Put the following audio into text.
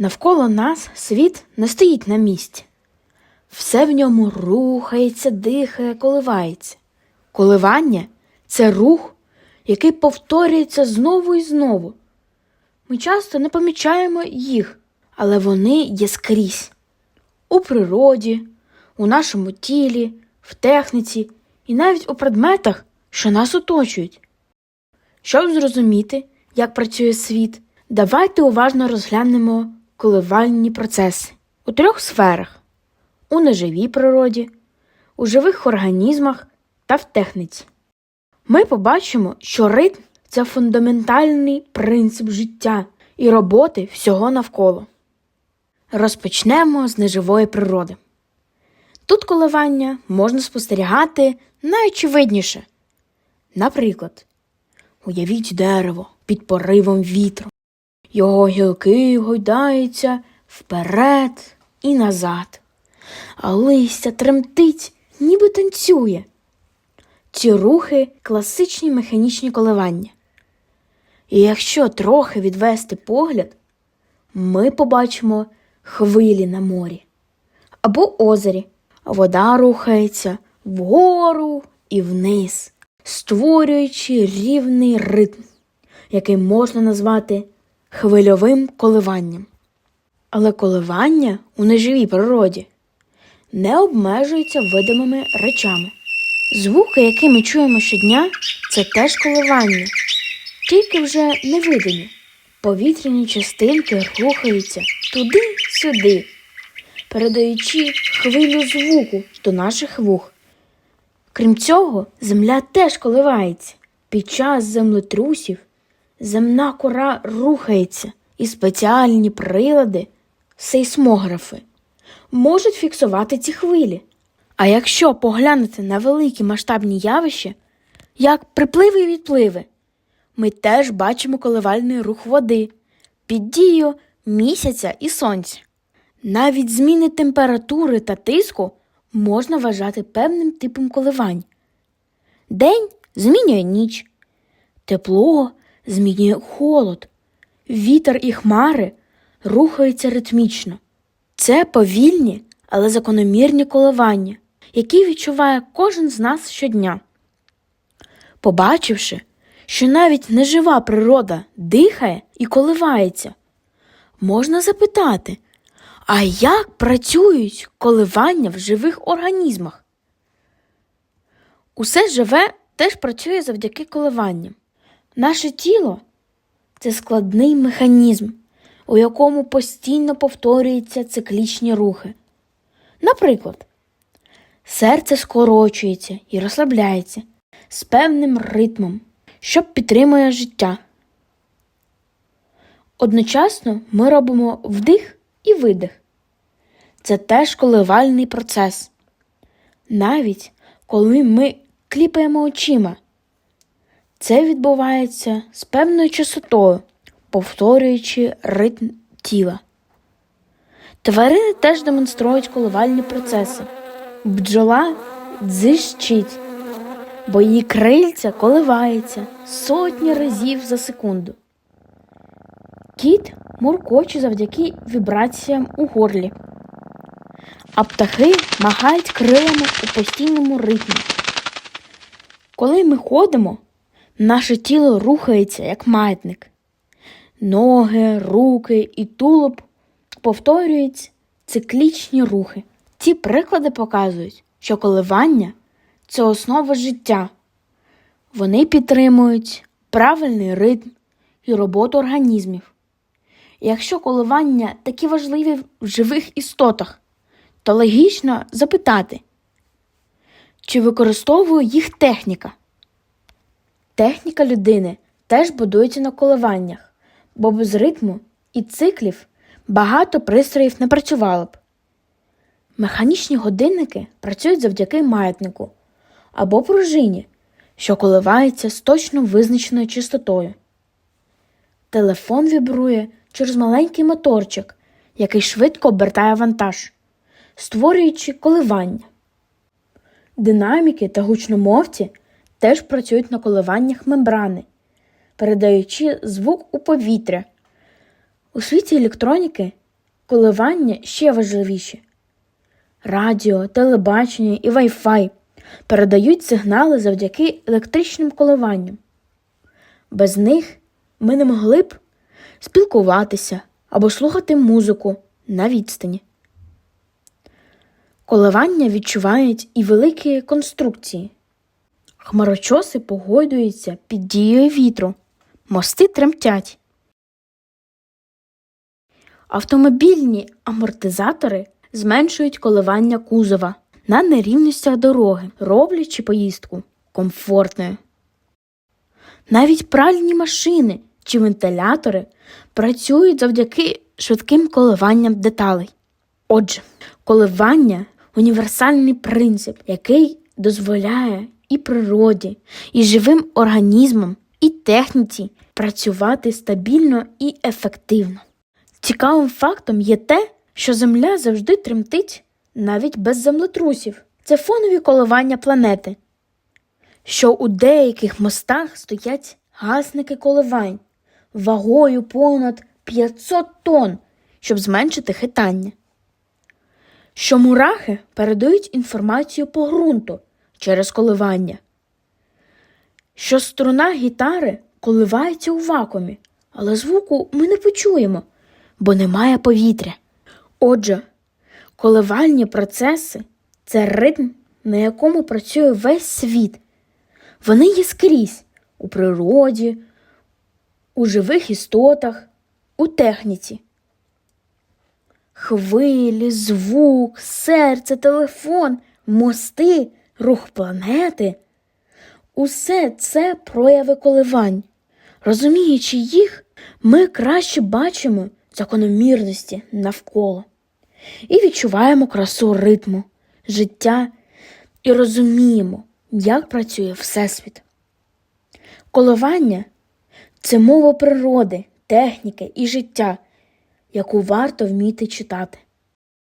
Навколо нас світ не стоїть на місці. Все в ньому рухається, дихає, коливається. Коливання це рух, який повторюється знову і знову. Ми часто не помічаємо їх, але вони є скрізь у природі, у нашому тілі, в техніці і навіть у предметах, що нас оточують. Щоб зрозуміти, як працює світ, давайте уважно розглянемо коливальні процеси у трьох сферах: у неживій природі, у живих організмах та в техніці. Ми побачимо, що ритм це фундаментальний принцип життя і роботи всього навколо. Розпочнемо з неживої природи. Тут коливання можна спостерігати найочевидніше. Наприклад, уявіть дерево під поривом вітру. Його гілки гойдаються вперед і назад, а листя тремтить, ніби танцює. Ці рухи класичні механічні коливання. І якщо трохи відвести погляд, ми побачимо хвилі на морі або озері. Вода рухається вгору і вниз, створюючи рівний ритм, який можна назвати хвильовим коливанням. Але коливання у неживій природі не обмежується видимими речами. Звуки, які ми чуємо щодня, це теж коливання, тільки вже невидимі. Повітряні частинки рухаються туди-сюди, передаючи хвилю звуку до наших вух. Крім цього, земля теж коливається. Під час землетрусів земна кора рухається, і спеціальні прилади, сейсмографи, можуть фіксувати ці хвилі. А якщо поглянути на великі масштабні явища, як припливи і відпливи, ми теж бачимо коливальний рух води під дією місяця і сонця. Навіть зміни температури та тиску можна вважати певним типом коливань. День змінює ніч, тепло змінює холод, вітер і хмари рухаються ритмічно. Це повільні, але закономірні коливання, які відчуває кожен з нас щодня. Побачивши, що навіть нежива природа дихає і коливається, можна запитати, а як працюють коливання в живих організмах? Усе живе теж працює завдяки коливанням. Наше тіло це складний механізм, у якому постійно повторюються циклічні рухи. Наприклад, серце скорочується і розслабляється з певним ритмом, що підтримує життя. Одночасно ми робимо вдих і видих. Це теж коливальний процес. Навіть коли ми кліпаємо очима, це відбувається з певною частотою, повторюючи ритм тіла. Тварини теж демонструють коливальні процеси. Бджола дзищить, бо її крильця коливається сотні разів за секунду. Кіт муркоче завдяки вібраціям у горлі, а птахи магають крилами у постійному ритмі. Коли ми ходимо, наше тіло рухається як маятник. Ноги, руки і тулуб повторюють циклічні рухи. Ці приклади показують, що коливання це основа життя. Вони підтримують правильний ритм і роботу організмів. Якщо коливання такі важливі в живих істотах, то логічно запитати, чи використовує їх техніка? Техніка людини теж будується на коливаннях, бо без ритму і циклів багато пристроїв не працювало б. Механічні годинники працюють завдяки маятнику або пружині, що коливається з точно визначеною частотою. Телефон вібрує через маленький моторчик, який швидко обертає вантаж, створюючи коливання. Динаміки та гучномовці теж працюють на коливаннях мембрани, передаючи звук у повітря. У світі електроніки коливання ще важливіші. Радіо, телебачення і Wi-Fi передають сигнали завдяки електричним коливанням. Без них ми не могли б спілкуватися або слухати музику на відстані. Коливання відчувають і великі конструкції. Хмарочоси погойдуються під дією вітру, мости тремтять. Автомобільні амортизатори зменшують коливання кузова на нерівностях дороги, роблячи поїздку комфортною. Навіть пральні машини чи вентилятори працюють завдяки швидким коливанням деталей. Отже, коливання універсальний принцип, який дозволяє і природі, і живим організмам, і техніці працювати стабільно і ефективно. Цікавим фактом є те, що Земля завжди тремтить навіть без землетрусів. Це фонові коливання планети, що у деяких мостах стоять гасники коливань вагою понад 500 тонн, щоб зменшити хитання. Що мурахи передають інформацію по ґрунту через коливання. Що струна гітари коливається у вакуумі, але звуку ми не почуємо, бо немає повітря. Отже, коливальні процеси це ритм, на якому працює весь світ. Вони є скрізь у природі, у живих істотах, у техніці. Хвилі, звук, серце, телефон, мости, рух планети усе це прояви коливань. Розуміючи їх, ми краще бачимо закономірності навколо і відчуваємо красу ритму, життя і розуміємо, як працює Всесвіт. Коливання це мова природи, техніки і життя, яку варто вміти читати.